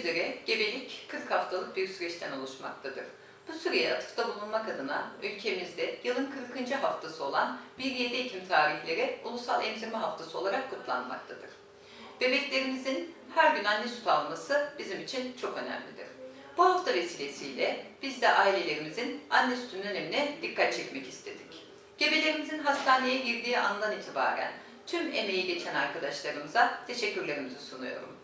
üzere gebelik 40 haftalık bir süreçten oluşmaktadır. Bu süreye atıfta bulunmak adına ülkemizde yılın 40. haftası olan 1-7 Ekim tarihleri Ulusal Emzirme Haftası olarak kutlanmaktadır. Bebeklerimizin her gün anne sütü alması bizim için çok önemlidir. Bu hafta vesilesiyle biz de ailelerimizin anne sütünün önemine dikkat çekmek istedik. Gebelerimizin hastaneye girdiği andan itibaren tüm emeği geçen arkadaşlarımıza teşekkürlerimizi sunuyorum.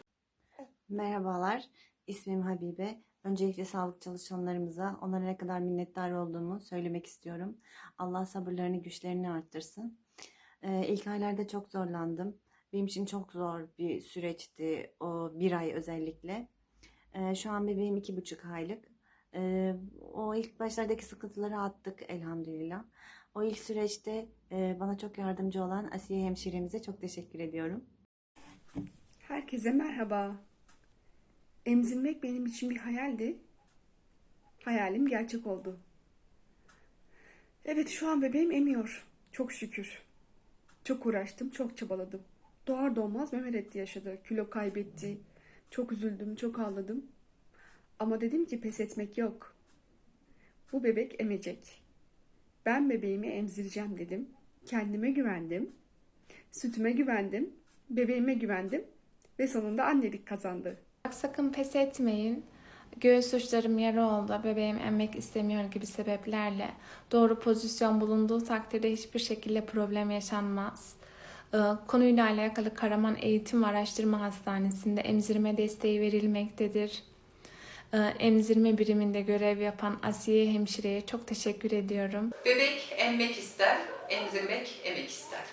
Merhabalar, ismim Habibe. Öncelikle sağlık çalışanlarımıza onlara ne kadar minnettar olduğumu söylemek istiyorum. Allah sabırlarını, güçlerini arttırsın. Ee, ilk aylarda çok zorlandım. Benim için çok zor bir süreçti o bir ay özellikle. Ee, şu an bebeğim iki buçuk aylık. Ee, o ilk başlardaki sıkıntıları attık elhamdülillah. O ilk süreçte e, bana çok yardımcı olan Asiye hemşiremize çok teşekkür ediyorum. Herkese merhaba. Emzirmek benim için bir hayaldi. Hayalim gerçek oldu. Evet şu an bebeğim emiyor. Çok şükür. Çok uğraştım, çok çabaladım. Doğar doğmaz meme reddi yaşadı. Kilo kaybetti. Çok üzüldüm, çok ağladım. Ama dedim ki pes etmek yok. Bu bebek emecek. Ben bebeğimi emzireceğim dedim. Kendime güvendim. Sütüme güvendim. Bebeğime güvendim. Ve sonunda annelik kazandı. Sakın pes etmeyin. Göğüs uçlarım yara oldu, bebeğim emmek istemiyor gibi sebeplerle doğru pozisyon bulunduğu takdirde hiçbir şekilde problem yaşanmaz. Konuyla alakalı Karaman Eğitim ve Araştırma Hastanesi'nde emzirme desteği verilmektedir. Emzirme biriminde görev yapan Asiye hemşireye çok teşekkür ediyorum. Bebek emmek ister, emzirmek emek ister.